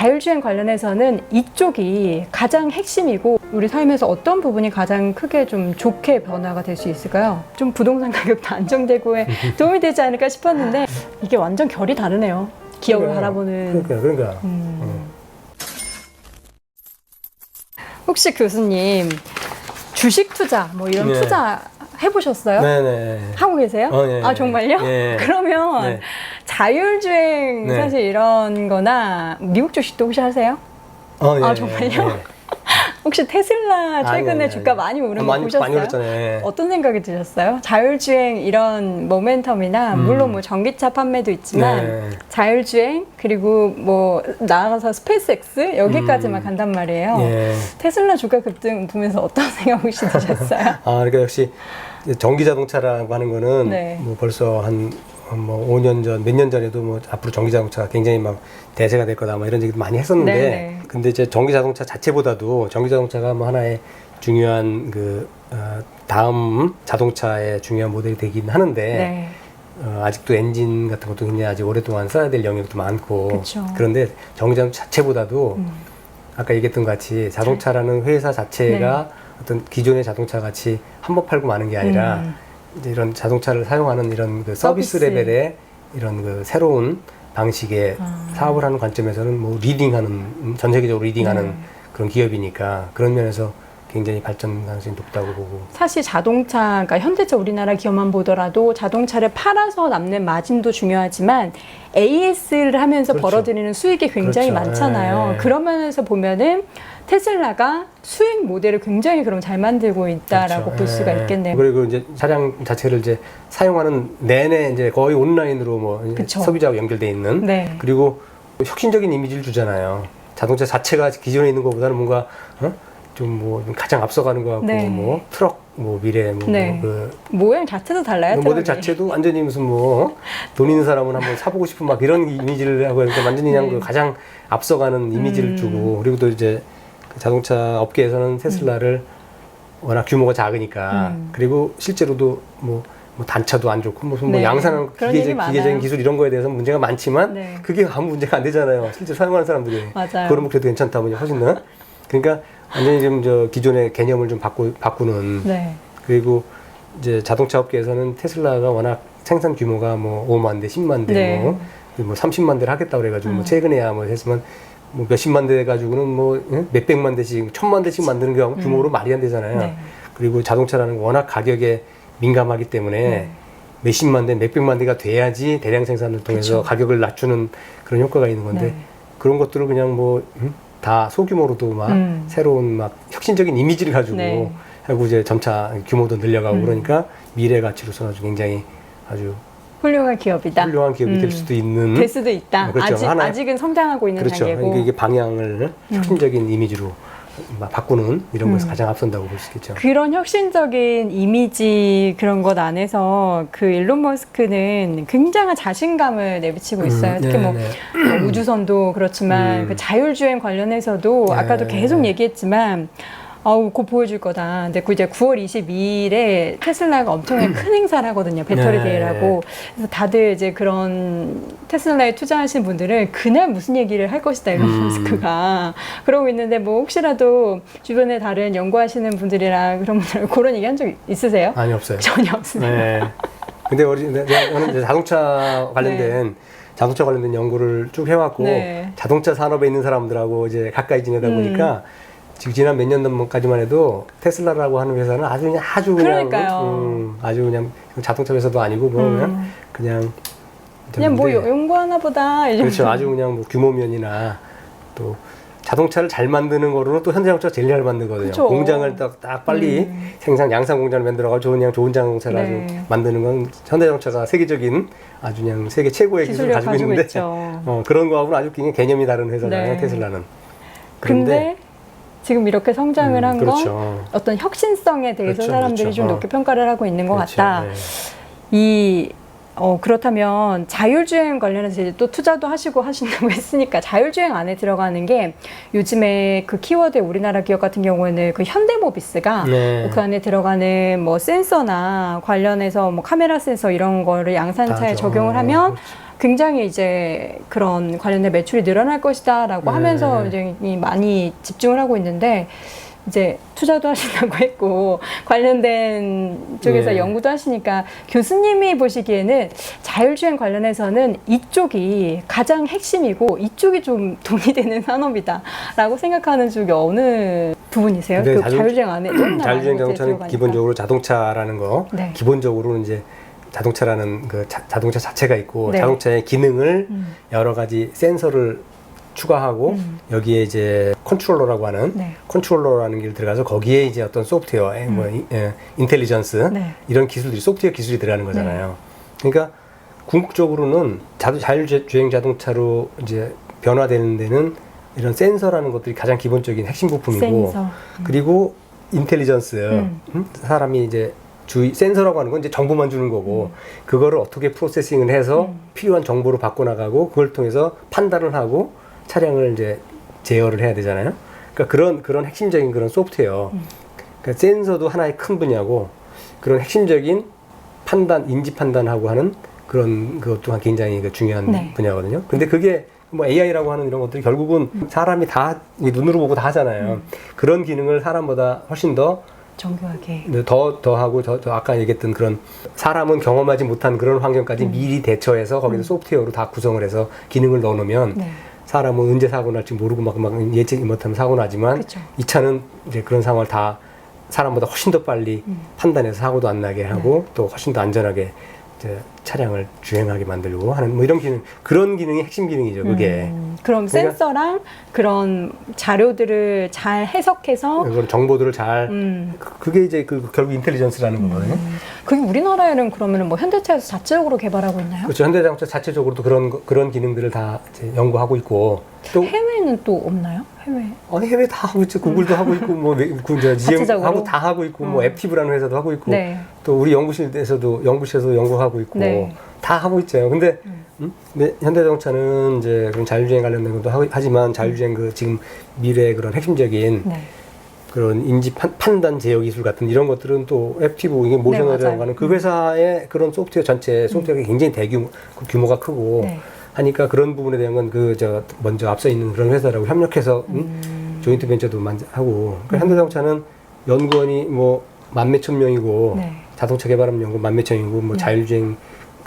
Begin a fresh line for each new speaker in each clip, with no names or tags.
자율주행 관련해서는 이쪽이 가장 핵심이고 우리 삶에서 어떤 부분이 가장 크게 좀 좋게 변화가 될 수 있을까요? 좀 부동산 가격도 안정되고에 도움이 되지 않을까 싶었는데 이게 완전 결이 다르네요. 기업을. 바라보는.
그러니까 그러니까
음. 혹시 교수님 주식 투자 뭐 이런
네.
투자 해보셨어요?
네네.
하고 계세요?
어, 예,
아
예.
정말요?
예.
그러면
네.
자율주행
네.
사실 이런 거나 미국 주식도 혹시 하세요?
어,
아, 정말요? 혹시 테슬라 최근에
아니, 아니,
주가
아니.
많이 오른
아,
거
많이,
보셨어요?
많이 오르잖아요.
어떤 생각이 드셨어요? 자율주행 이런 모멘텀이나
음.
물론 뭐 전기차 판매도 있지만
네.
자율주행 그리고 뭐 나아가서 스페이스X 여기까지만
음.
간단 말이에요.
예.
테슬라 주가 급등 보면서 어떤 생각 혹시 드셨어요?
아, 그러니까 역시 전기 자동차라고 하는 거는
네.
뭐 벌써 한 뭐 5년 전, 몇 년 전에도 뭐 앞으로 전기 자동차가 굉장히 막 대세가 될 거다 뭐 이런 얘기도 많이 했었는데
네, 네.
근데 이제 전기 자동차 자체보다도 전기 자동차가 뭐 하나의 중요한 그 어, 다음 자동차의 중요한 모델이 되긴 하는데
네.
어, 아직도 엔진 같은 것도 굉장히 아직 오랫동안 써야 될 영역도 많고
그쵸.
런데 전기자동차 자체보다도
음.
아까 얘기했던 것 같이 자동차라는 회사 자체가 어떤 기존의 자동차 같이 한 번 팔고 마는 게 아니라
음.
이제 이런 자동차를 사용하는 이런 그 서비스,
서비스.
레벨의 이런 그 새로운 방식의
아.
사업을 하는 관점에서는 뭐 리딩하는 음, 전 세계적으로 리딩하는
네.
그런 기업이니까 그런 면에서 굉장히 발전 가능성이 높다고 보고
사실 자동차, 그러니까 현대차 우리나라 기업만 보더라도 자동차를 팔아서 남는 마진도 중요하지만 AS를 하면서
그렇죠.
벌어들이는 수익이 굉장히
그렇죠.
많잖아요.
예.
그런 면에서 보면은 테슬라가 수익 모델을 굉장히 그럼 잘 만들고 있다라고
그렇죠.
볼 수가
예.
있겠네요.
그리고 이제 차량 자체를 이제 사용하는 내내 이제 거의 온라인으로 뭐
그쵸.
소비자하고 연결돼 있는
네.
그리고 혁신적인 이미지를 주잖아요. 자동차 자체가 기존에 있는 것보다는 뭔가 어? 좀뭐 가장 앞서가는 것 같고
네.
뭐 트럭 뭐 미래 뭐
네.
그
모양 자체도 달라요.
모델
트럭이.
자체도 완전히 무슨 뭐 돈 있는 사람은 한번 사보고 싶은 막 이런 이미지를 하고 그러니까 완전히 그냥
네.
그 가장 앞서가는 이미지를
음.
주고 그리고 또 이제 그 자동차 업계에서는 테슬라를 워낙 규모가 작으니까
음.
그리고 실제로도 뭐, 뭐 단차도 안 좋고 무슨 뭐
네. 그런 얘기
기계적. 기계적인 기술 이런 거에 대해서 문제가 많지만
네.
그게 아무 문제가 안 되잖아요. 실제 사용하는 사람들이
맞아요.
그러면 그래도 괜찮다 뭐 훨씬 더 그러니까 완전히 지금 저 기존의 개념을 좀 바꾸, 바꾸는
네.
그리고 이제 자동차 업계에서는 테슬라가 워낙 생산 규모가 뭐 5만 대, 10만 대,
네.
뭐, 뭐 30만 대를 하겠다고 그래가지고 뭐
음.
최근에야 뭐 했으면 뭐 몇십만 대 가지고는 뭐 예? 몇백만 대씩, 천만 대씩 만드는 게 규모로 말이 안 되잖아요.
음. 네.
그리고 자동차라는 건 워낙 가격에 민감하기 때문에
네.
몇십만 대, 몇백만 대가 돼야지 대량 생산을 통해서
그쵸.
가격을 낮추는 그런 효과가 있는 건데
네.
그런 것들을 그냥 뭐 다 소규모로도 막
음.
새로운 막 혁신적인 이미지를 가지고
네.
하고 이제 점차 규모도 늘려가고
음.
그러니까 미래 가치로서 아주 굉장히 아주
훌륭한 기업이다.
훌륭한 기업이
음.
될 수도 있는
될 수도 있다.
그렇죠.
아직,
하나의-
아직은 성장하고 있는
그렇죠.
단계고.
이게, 이게 방향을 혁신적인 이미지로 막 바꾸는 이런 것에서
음.
가장 앞선다고 볼 수 있겠죠.
그런 혁신적인 이미지 그런 것 안에서 그 일론 머스크는 굉장한 자신감을 내비치고 있어요.
음,
특히 뭐
네,
뭐 우주선도 그렇지만
음.
그 자율주행 관련해서도
네,
아까도 계속
네.
얘기했지만 아우 곧 보여줄 거다. 근데 그 이제 9월 22일에 테슬라가 엄청나게 큰 행사를 하거든요. 배터리
네.
대회라고. 그래서 다들 이제 그런 테슬라에 투자하신 분들은 그날 무슨 얘기를 할 것이다 일론
음.
머스크가 그러고 있는데 뭐 혹시라도 주변에 다른 연구하시는 분들이랑 그런 분들 그런 얘기 한 적 있으세요?
아니 없어요.
전혀 없습니다.
네. 근데 우리 내가 저는 이제 자동차 관련된 자동차 관련된 연구를 쭉 해왔고
네.
자동차 산업에 있는 사람들하고 이제 가까이 지내다
음.
보니까 지금 지난 몇 년 전까지만 해도 테슬라라고 하는 회사는 아주 그냥 아주 그냥. 음, 아주 그냥 자동차 회사도 아니고 뭐 그냥
음.
그냥
그냥 뭐 연구하나 보다. 이
그렇죠. 아주 그냥 뭐 규모면이나 또 자동차를 잘 만드는 거로는 또 현대 자동차가 제일 잘 만들거든요.
그쵸.
공장을 딱, 딱 빨리
음.
생산 양산 공장을 만들어가지고 좋은 그냥 좋은 자동차를
네.
아주 만드는 건 현대 자동차가 세계적인 아주 그냥 세계 최고의 기술을 가지고,
가지고
있는데. 어, 그런 거하고는 아주 굉장히 개념이 다른 회사잖아요
네.
테슬라는.
근데 지금 이렇게 성장을
음,
한건
그렇죠.
어떤 혁신성에 대해서
그렇죠,
사람들이
그렇죠.
좀
어.
높게 평가를 하고 있는 것
그렇죠.
같다.
네.
이 어, 그렇다면 자율주행 관련해서 이제 또 투자도 하시고 하신다고 했으니까 자율주행 안에 들어가는 게 요즘에 그 키워드 우리나라 기업 같은 경우에는 그 현대모비스가
네.
그 안에 들어가는 뭐 센서나 관련해서 뭐 카메라 센서 이런 거를 양산차에
다죠.
적용을
어,
하면
그렇죠.
굉장히 이제 그런 관련된 매출이 늘어날 것이다라고
네.
하면서 이 많이 집중을 하고 있는데 이제 투자도 하신다고 했고 관련된 쪽에서
네.
연구도 하시니까 교수님이 보시기에는 자율주행 관련해서는 이쪽이 가장 핵심이고 이쪽이 좀 돈이 되는 산업이다라고 생각하는 쪽이 어느 부분이세요?
네,
그
자율-
자율주행 안에
자율주행 자동차는. 기본적으로 자동차라는 거
네.
기본적으로는 이제 자동차라는 그 자, 자동차 자체가 있고
네.
자동차의 기능을
음.
여러 가지 센서를 추가하고
음.
여기에 이제 컨트롤러라고 하는
네.
컨트롤러라는 게 들어가서 거기에 이제 어떤 소프트웨어, 에, 뭐 이- 에, 인텔리전스
네.
이런 기술들이 소프트웨어 기술이 들어가는 거잖아요. 그러니까 궁극적으로는 자, 자율주행 자동차로 이제 변화되는 데는 이런 센서라는 것들이 가장 기본적인 핵심 부품이고
센서.
그리고 인텔리전스
음.
음? 사람이 이제 주의 센서라고 하는 건 이제 정보만 주는 거고 그거를 어떻게 프로세싱을 해서
음.
필요한 정보를 바꿔 나가고 그걸 통해서 판단을 하고 차량을 이제 제어를 해야 되잖아요. 그러니까 그런 그런 핵심적인 그런 소프트웨어.
음.
그러니까 센서도 하나의 큰 분야고 그런 핵심적인 판단 인지 판단하고 하는 그런 그것 또한 굉장히 그 중요한
네.
분야거든요. 근데 그게 뭐 AI라고 하는 이런 것들이 결국은 사람이 다이 눈으로 보고 다 하잖아요.
음.
그런 기능을 사람보다 훨씬 더
정교하게.
더, 더 하고, 더, 더 아까 얘기했던 그런 사람은 경험하지 못한 그런 환경까지
음.
미리 대처해서 거기서 소프트웨어로 다 구성을 해서 기능을 넣어놓으면
네.
사람은 언제 사고 날지 모르고 막, 막 예측 못하면 사고 나지만
그렇죠.
이 차는 이제 그런 상황을 다 사람보다 훨씬 더 빨리
음.
판단해서 사고도 안 나게 하고 또 훨씬 더 안전하게 이제 차량을 주행하게 만들고 하는 뭐 이런 기능 그런 기능이 핵심 기능이죠 그게
음, 그럼
그러니까-
센서랑 그런 자료들을 잘 해석해서
그런 정보들을 잘
음,
그- 그게 이제 그 결국 인텔리전스라는 거거든요.
그게 우리나라에는 그러면은 뭐 현대차에서 자체적으로 개발하고 있나요?
그렇죠. 현대자동차 자체적으로도 그런 거- 그런 기능들을 다 이제 연구하고 있고 또
해외는 또 없나요? 해외.
아니 해외 다 하고 있죠. 구글도 하고 있고 뭐 외- 그 이제
자체적으로?
하고 다 하고 있고 뭐
음.
앱티브라는 회사도 하고 있고
네.
또 우리 연구실에서도 연구실에서 연구하고 있고
네.
다 하고 있죠. 근데
음.
음? 근데 현대자동차는 이제 그런 자율주행 관련된 것도 하고- 하지만 자율주행 그 지금 미래의 그런 핵심적인
네.
그런 인지 판, 판단 제어 기술 같은 이런 것들은 또 앱티브 이게
네, 맞아요.
하는 그 회사의 그런 소프트웨어 전체 소프트웨어가 굉장히 대규모 그 규모가 크고
네.
하니까 그런 부분에 대한 건 그 저 먼저 앞서 있는 그런 회사라고 협력해서 음?
음.
조인트 벤처도 만 하고 그러니까 현대자동차는 연구원이 뭐 만 몇천 명이고
네.
자동차 개발하는 연구 만 몇천 명이고 뭐
네.
자율주행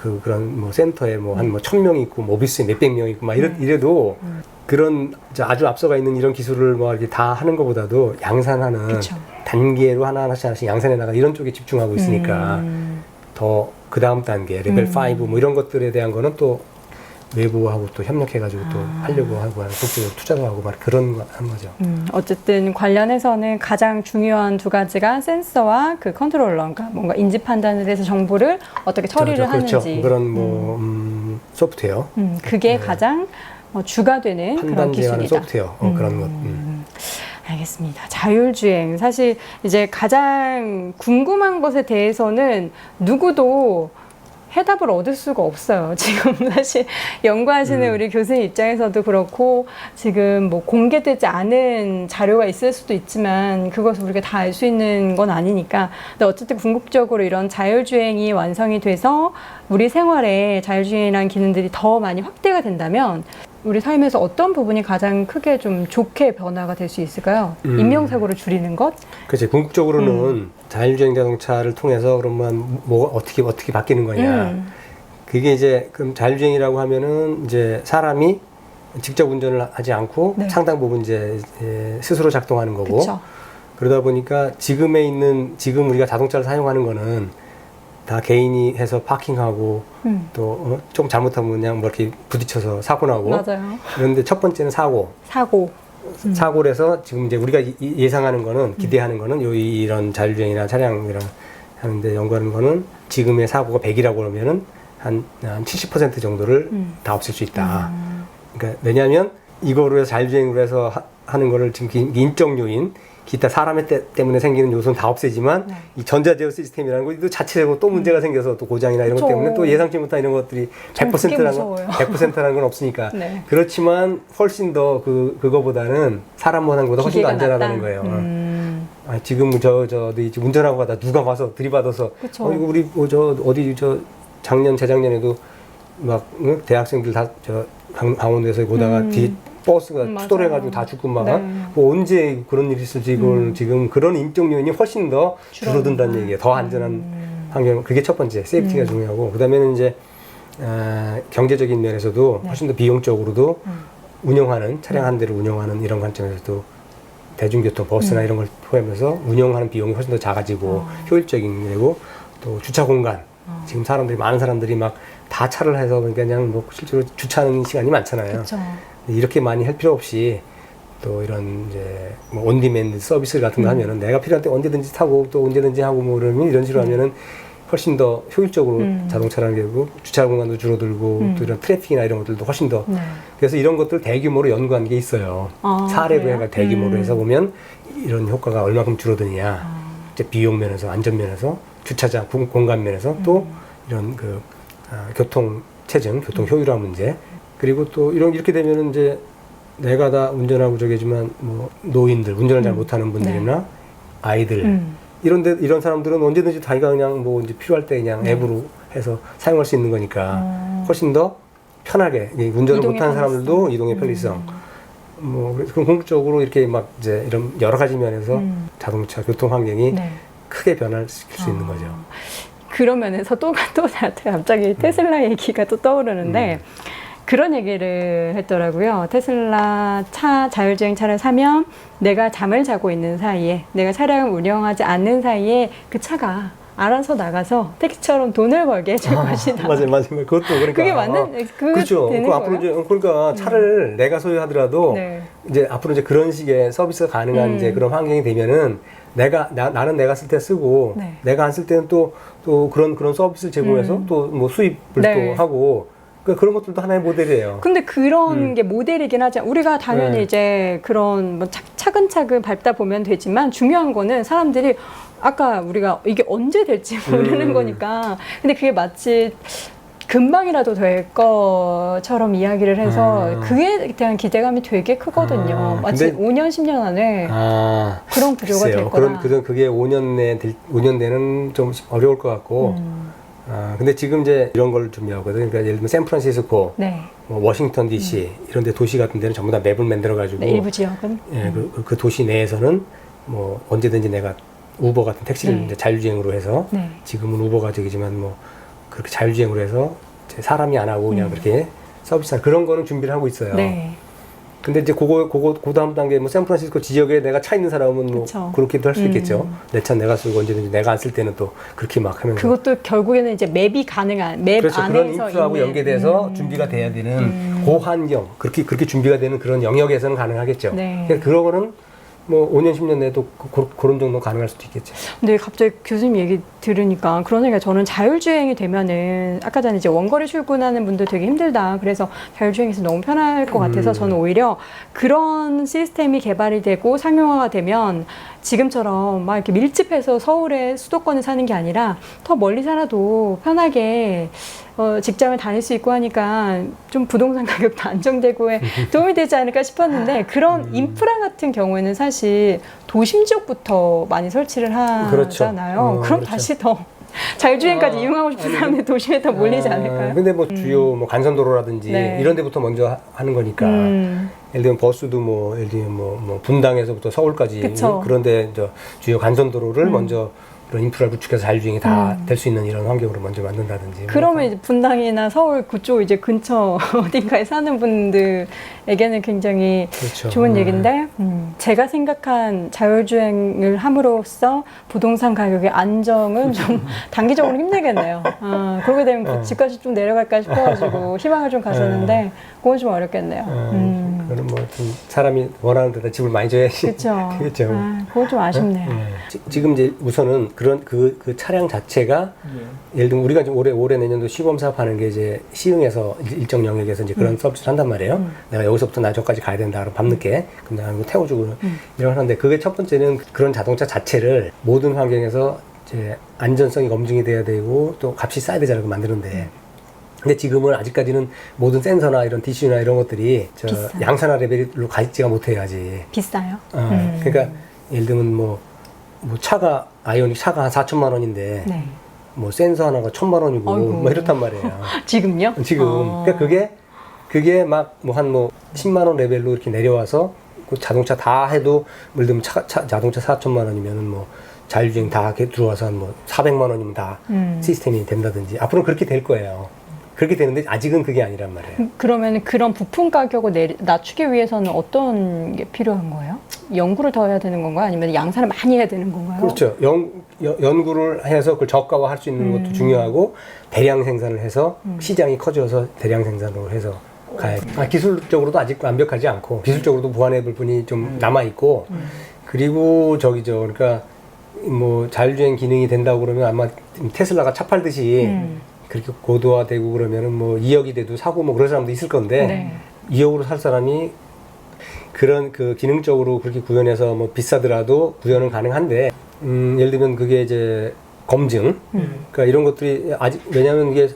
그 그런 뭐 센터에 뭐 한 뭐 천 명이 있고 뭐 오피스에 몇백 명이 있고 막 이래,
네.
이래도
음.
그런 아주 앞서가 있는 이런 기술을 뭐 이렇게 다 하는 것보다도 양산하는
그쵸.
단계로 하나하나씩 하나씩 양산해 나가 이런 쪽에 집중하고 있으니까
음.
더그 다음 단계 레벨
음.
5뭐 이런 것들에 대한 거는 또 외부하고 또 협력해가지고 또
아.
하려고 하고 하는 그쪽으로 투자도 하고 막 그런 거한 거죠.
음, 어쨌든 관련해서는 가장 중요한 두 가지가 센서와 그 컨트롤러가 뭔가 인지 판단을 해서 정보를 어떻게 처리를
그렇죠.
하는지
그런 뭐 음, 소프트웨어
음, 그게
네.
가장 어, 주가 되는 그런
판단
기술이다.
소프트웨어 어, 그런 것. 음.
음, 알겠습니다. 자율주행. 사실 이제 가장 궁금한 것에 대해서는 누구도 해답을 얻을 수가 없어요. 지금 사실 연구하시는
음.
우리 교수님 입장에서도 그렇고 지금 뭐 공개되지 않은 자료가 있을 수도 있지만 그것을 우리가 다 알 수 있는 건 아니니까. 근데 어쨌든 궁극적으로 이런 자율주행이 완성이 돼서 우리 생활에 자율주행이라는 기능들이 더 많이 확대가 된다면 우리 삶에서 어떤 부분이 가장 크게 좀 좋게 변화가 될 수 있을까요?
음.
인명사고를 줄이는 것?
그렇지. 궁극적으로는
음.
자율주행 자동차를 통해서 그러면 뭐 어떻게 어떻게 바뀌는 거냐.
음.
그게 이제 그럼 자율주행이라고 하면은 이제 사람이 직접 운전을 하지 않고
네.
상당 부분 이제 예, 스스로 작동하는 거고
그렇죠.
그러다 보니까 지금에 있는 지금 우리가 자동차를 사용하는 거는 다 개인이 해서 파킹하고
음.
또좀 잘못하면 그냥 뭐 이렇게 부딪혀서 사고 나고
맞아요.
그런데 첫 번째는 사고
사고. 음.
사고를 해서 지금 이제 우리가 예상하는 거는 기대하는 거는 요 이- 이런 자율주행이나 차량이랑 하는데 연구하는 거는 지금의 사고가 100이라고 그러면은 한, 한 70% 정도를
음.
다 없앨 수 있다.
음.
그러니까 왜냐하면 이거로 해서 자율주행으로 해서 하, 는 거를 지금 기- 인적 요인 기타 사람의 때, 때문에 생기는 요소는 다 없애지만
네.
이 전자 제어 시스템이라는 거 이거 자체적으로 또 문제가 생겨서 또 고장이나 이런 것
그쵸.
때문에 또 예상치 못한 이런 것들이
전 그게
100%라는
무서워요.
100%라는 건 없으니까
네.
그렇지만 훨씬 더 그 그거보다는 사람 원한보다 훨씬 더 안전하다는
낫다?
거예요.
음.
아, 지금 저 저도 이제 운전하고 가다 누가 와서 들이받아서
그쵸.
어 이거 우리 뭐 저 어디 저 작년 재작년에도 막 응? 대학생들 다 저 강원도에서 오다가
음.
뒤 버스가
음,
추돌해가지고
맞아요.
다 죽고 막
네.
뭐 언제 그런 일이 있을지 이걸
음.
지금 그런 인적 요인이 훨씬 더 줄어든다는
줄어든다.
얘기예요. 더 안전한
음.
환경 그게 첫 번째 세이프티가
음.
중요하고 그다음에는 이제 어, 경제적인 면에서도
네.
훨씬 더 비용적으로도
음.
운영하는 차량 한 대를 운영하는 이런 관점에서도 대중교통 버스나
음.
이런 걸 포함해서 운영하는 비용이 훨씬 더 작아지고
어.
효율적인 되고 또 주차 공간
어.
지금 사람들이 많은 사람들이 막 다 차를 해서 그러니까 그냥 뭐 실제로 주차하는 시간이 많잖아요.
그렇죠.
이렇게 많이 할 필요 없이 또 이런 이제 뭐 온디맨드 서비스 같은 거
음.
하면은 내가 필요할 때 언제든지 타고 또 언제든지 하고 뭐 그러면 이런 식으로 하면은 훨씬 더 효율적으로
음.
자동차라는 게 되고 주차 공간도 줄어들고
음.
또 이런 트래픽이나 이런 것들도 훨씬 더
네.
그래서 이런 것들 대규모로 연구한 게 있어요.
아,
사례로? 해가 대규모로
음.
해서 보면 이런 효과가 얼마큼 줄어드냐.
아.
이제 비용 면에서 안전 면에서 주차장 공- 공간 면에서 또
음.
이런 그 아, 교통 체증, 교통 효율화 문제 그리고 또 이런 이렇게 되면은 이제 내가 다 운전하고 저기지만 뭐 노인들 운전을 잘
음.
못하는 분들이나 아이들
음.
이런데 이런 사람들은 언제든지 자기가 그냥 뭐 이제 필요할 때 그냥
네.
앱으로 해서 사용할 수 있는 거니까
어.
훨씬 더 편하게 이 운전을 못하는 사람들도. 이동의
음.
편리성 뭐 그래서 궁극적으로 이렇게 막 이제 이런 여러 가지 면에서
음.
자동차 교통 환경이
네.
크게 변화시킬 수 있는
아.
거죠.
그런 면에서 또, 또 나한테 갑자기 테슬라 얘기가 또 떠오르는데 그런 얘기를 했더라고요. 테슬라 차, 자율주행 차를 사면 내가 잠을 자고 있는 사이에 내가 차량을 운영하지 않는 사이에 그 차가 알아서 나가서 택시처럼 돈을 벌게 해줄 것이다.
맞아요, 맞아요. 그것도 그러니까
그게 맞는, 그
그렇죠. 그 앞으로? 이제 그러니까 차를 내가 소유하더라도
네.
이제 앞으로 이제 그런 식의 서비스가 가능한
음.
이제 그런 환경이 되면은 내가 나, 나는 내가 쓸 때 쓰고
네.
내가 안 쓸 때는 또 또 그런 그런 서비스를 제공해서
음.
또뭐 수입을
네.
또 하고 그 그런 것들도 하나의 모델이에요.
근데 그런
음.
게 모델이긴 하죠. 우리가 당연히
네.
이제 그런 뭐 차, 차근차근 밟다 보면 되지만 중요한 거는 사람들이 아까 우리가 이게 언제 될지 모르는
음.
거니까. 근데 그게 마치 금방이라도 될 것처럼 이야기를 해서
아.
그에 대한 기대감이 되게 크거든요.
아,
마치
근데-
5년, 10년 안에
아,
그런 구조가 될. 거라.
그런 그런 그게 5년 내 5년 내는 좀 어려울 것 같고.
음,
아, 근데 지금 이제 이런 걸 준비하거든요. 그러니까 예를 들면 샌프란시스코,
네.
뭐 워싱턴 D.C. 이런 데 도시 같은 데는 전부 다 맵을 만들어 가지고
네, 일부 지역은.
예, 그, 그- 그 도시 내에서는 뭐 언제든지 내가 우버 같은 택시를
네.
이제 자율주행으로 해서
네.
지금은 우버가 저기지만 뭐 그렇게 자율주행으로 해서 사람이 안 하고 그냥
음.
그렇게 서비스 그런 거는 준비를 하고 있어요.
네.
근데 이제 그거 그거 그 다음 단계 뭐 샌프란시스코 지역에 내가 차 있는 사람은 뭐
그쵸.
그렇게도 할수
음.
있겠죠. 내차 내가 쓰고 언제든지 내가 안 쓸 때는 또 그렇게 막 하면서
그것도 결국에는 이제 맵이 가능한 맵
그렇죠.
안에서
그런 인프라하고
있는,
연계돼서
음.
준비가 돼야 되는
음.
고환경 그렇게 그렇게 준비가 되는 그런 영역에서는 가능하겠죠.
네.
그러니까 그런 거는 뭐 5년 10년 내도 그, 그, 그런 정도 가능할 수도 있겠죠.
근데 갑자기 교수님 얘기 들으니까 그러니까 저는 자율주행이 되면은 아까 전에 이제 원거리 출근하는 분들 되게 힘들다. 그래서 자율주행에서 너무 편할 것 같아서
음.
저는 오히려 그런 시스템이 개발이 되고 상용화가 되면 지금처럼 막 이렇게 밀집해서 서울의 수도권에 사는 게 아니라 더 멀리 살아도 편하게 어, 직장을 다닐 수 있고 하니까 좀 부동산 가격도 안정되고에 도움이 되지 않을까 싶었는데 그런
음.
인프라 같은 경우에는 사실 도심 지역부터 많이 설치를
그렇죠.
하잖아요.
어,
그럼
그렇죠.
다시 더 자율주행까지
아,
이용하고 싶은
아니,
사람들이 도심에 더 몰리지
아,
않을까요?
근데 뭐 주요 뭐 간선도로라든지
네.
이런 데부터 먼저 하- 하는 거니까
음,
예를 들면 버스도 뭐 예를 들면 뭐, 뭐 분당에서부터 서울까지
그쵸.
그런데 저 주요 간선 도로를
음.
먼저 그런 인프라를 구축해서 자율주행이 다
음.
될수 있는 이런 환경으로 먼저 만든다든지 뭐
그러면 이제 분당이나 서울 그쪽 이제 근처 어딘가에 사는 분들에게는 굉장히
그렇죠.
좋은
음.
얘기인데 음, 제가 생각한 자율주행을 함으로써 부동산 가격의 안정은 좀 단기적으로 힘들겠네요. 아, 그러게 되면 그
어.
집값이 좀 내려갈까 싶어가지고 희망을 좀 가졌는데 그건 좀 어렵겠네요.
어,
음.
그거는 뭐좀 사람이 원하는 데다 집을 많이 줘야지.
그렇죠.
그렇죠.
아, 그건 좀 아쉽네요.
예. 지- 지금 이제 우선은 그런 그, 그 차량 자체가 예를 들면 우리가 지금 올해 올해 내년도 시범 사업하는 게 이제 시흥에서 이제 일정 영역에서 이제 그런 서비스를 한단 말이에요.
음.
내가 여기서부터 나 저까지 가야 된다. 그럼 밤늦게 그럼 내가 이거 태워주고
음.
이런 걸 하는데 그게 첫 번째는 그런 자동차 자체를 모든 환경에서 이제 안전성이 검증이 돼야 되고 또 값이 싸야 되잖아요. 그 만드는데.
음.
근데 지금은 아직까지는 모든 센서나 이런 DC나 이런 것들이 저
비싸요.
양산화 레벨로 가지가 못해요 아직.
비싸요?
어,
음.
그러니까 예를 들면 뭐, 뭐 차가 아이오닉 차가 한 4천만 원인데
네.
뭐 센서 하나가 천만 원이고
아이고.
뭐 이렇단 말이에요.
지금요?
지금
어.
그러니까 그게 그게 막 뭐한뭐 10만 원 레벨로 이렇게 내려와서 그 자동차 다 해도 예를 들면 차, 차- 자동차 4천만 원이면은 뭐 자율주행 다 들어와서 한 뭐 400만 원이면 다
음.
시스템이 된다든지 앞으로는 그렇게 될 거예요. 그렇게 되는데 아직은 그게 아니란 말이에요.
그러면 그런 부품 가격을 내리, 낮추기 위해서는 어떤 게 필요한 거예요? 연구를 더 해야 되는 건가요? 아니면 양산을 많이 해야 되는 건가요?
그렇죠. 연, 연- 연구를 해서 그걸 저가화할 수 있는
음.
것도 중요하고 대량 생산을 해서 시장이 커져서 대량 생산으로 해서 가야 아, 기술적으로도 아직 완벽하지 않고 기술적으로도 보완해 볼 분이 좀 남아 있고 그리고 저기죠. 그러니까 뭐 자율주행 기능이 된다고 그러면 아마 테슬라가 차 팔듯이
음.
그렇게 고도화되고 그러면은 뭐 2억이 돼도 사고 뭐 그런 사람도 있을 건데
네.
2억으로 살 사람이 그런 그 기능적으로 그렇게 구현해서 뭐 비싸더라도 구현은 가능한데 음 예를 들면 그게 이제 검증
음.
그러니까 이런 것들이 아직 왜냐하면 이게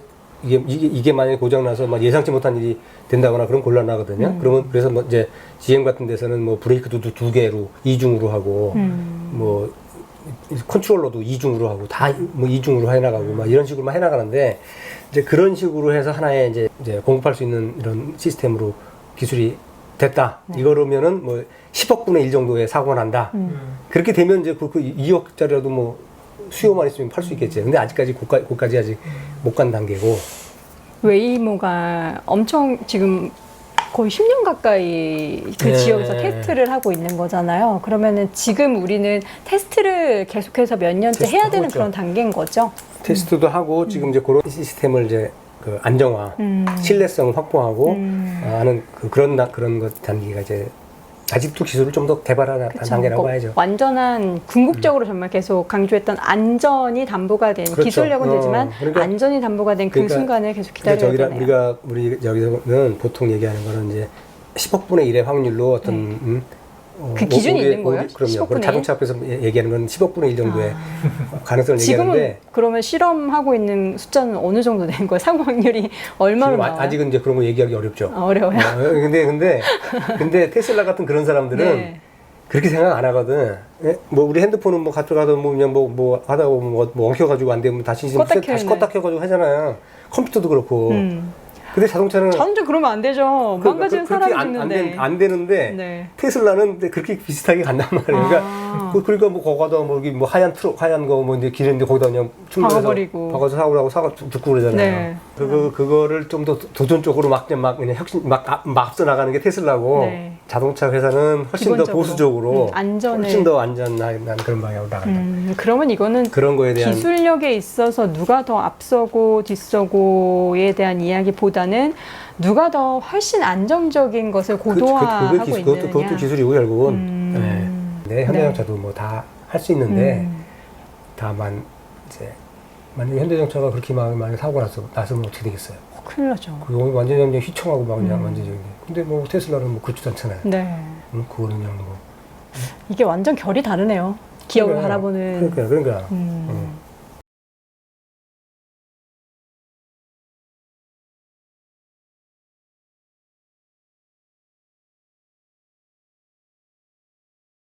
이게 이게, 이게 만약에 고장 나서 막 예상치 못한 일이 된다거나 그런 곤란하거든요.
음.
그러면 그래서 뭐 이제 GM 같은 데서는 뭐 브레이크도 두- 두 개로 이중으로 하고
음.
뭐 컨트롤러도 이중으로 하고 다 뭐 이중으로 해나가고 막 이런 식으로 막 해나가는데 이제 그런 식으로 해서 하나의 이제 이제 공급할 수 있는 이런 시스템으로 기술이 됐다. 이거로면은 뭐 10억 분의 1 정도의 사고가 난다.
음.
그렇게 되면 이제 그, 그 2억짜리라도 뭐 수요만 있으면 팔 수 있겠지. 근데 아직까지 고가, 고까지 아직 못 간 단계고.
웨이모가 엄청 지금 거의 10년 가까이 그
네.
지역에서 테스트를 하고 있는 거잖아요. 그러면은 지금 우리는 테스트를 계속해서 몇 년째
테스트
해야
하고
되는
있죠.
그런 단계인 거죠.
테스트도 하고 지금 이제 그런 시스템을 이제 그 안정화,
음.
신뢰성을 확보하고
음.
어, 하는 그, 그런 나- 그런 것 단계가 이제 아직도 기술을 좀 더 개발하는. 단계라고
꼭
봐야죠.
완전한 궁극적으로 정말 계속 강조했던 안전이 담보가 된
그렇죠.
기술력은
어,
되지만
그러니까-
안전이 담보가 된그
그러니까-
순간을 계속
근데
기다려야
저기라
되네요.
우리가 우리 여기서는 보통 얘기하는 거는 이제 10억 분의 1의 확률로 어떤 음, 어,
네. 그 기준이
우리-
있는 거예요?
우리- 그럼요.
10억 분의
자동차 앞에서 얘기하는 건 10억분의 1 정도의 가능성을
지금은
얘기하는데
그러면 실험하고 있는 숫자는 어느 정도 되는 거예요? 확률이 얼마로
지금
나와요?
아- 아직은 이제 그런 거 얘기하기 어렵죠.
아, 어려워요.
어, 근데 근데 근데 테슬라 같은 그런 사람들은
네.
그렇게 생각 안 하거든. 예? 뭐 우리 핸드폰은 뭐 가져가도 뭐 그냥 뭐, 뭐 하다 보면 뭐, 뭐 엉켜가지고 안 되면 다시
껐다
다시 껐다 켜가지고 하잖아요. 컴퓨터도 그렇고.
음.
근데 자동차는
자동차 그러면 안 되죠.
그-
망가지는
그-
사람이
안, 안,
있는데.
된- 안 되는데
네.
테슬라는 그렇게 비슷하게 간단 말이에요. 그러니까
아.
그- 그러니까 뭐 거기다 뭐 여기 뭐 하얀 트럭 하얀 거 뭐 이제 길인데 거기다 그냥 충전해서
박아버리고.
박아서 사고 하고 사고 듣고 그러잖아요.
네.
그거 그거를 좀 더 도전적으로 막, 그냥 막 그냥 혁신 막, 아- 막 앞서 나가는 게 테슬라고
네.
자동차 회사는 훨씬 더
기본적으로.
보수적으로
음, 안전을.
훨씬 더 안전한 그런 방향으로 나간다.
음, 그러면 이거는
그런 거에 대한
기술력에 있어서 누가 더 앞서고 뒤서고에 대한 이야기보다는 누가 더 훨씬 안정적인 것을
그- 그-
고도화하고
그게 기술,
있느냐.
그것도, 그것도 기술이고 결국은
음.
네. 네, 현대자동차도 뭐 다 할 수 있는데
음.
다만 이제 만약에 현대자동차가 그렇게 막 만약 사고 났어 났으면 어떻게 되겠어요?
큰일 나죠.
그거 완전히 그냥 휘청하고 막 그냥
음.
완전히. 근데 뭐 테슬라는 뭐 그렇지도 않잖아요.
네.
음, 그거는 그냥 뭐
이게 완전 결이 다르네요. 기업을
그러니까,
바라보는.
그러니까 그러니까
음.
음.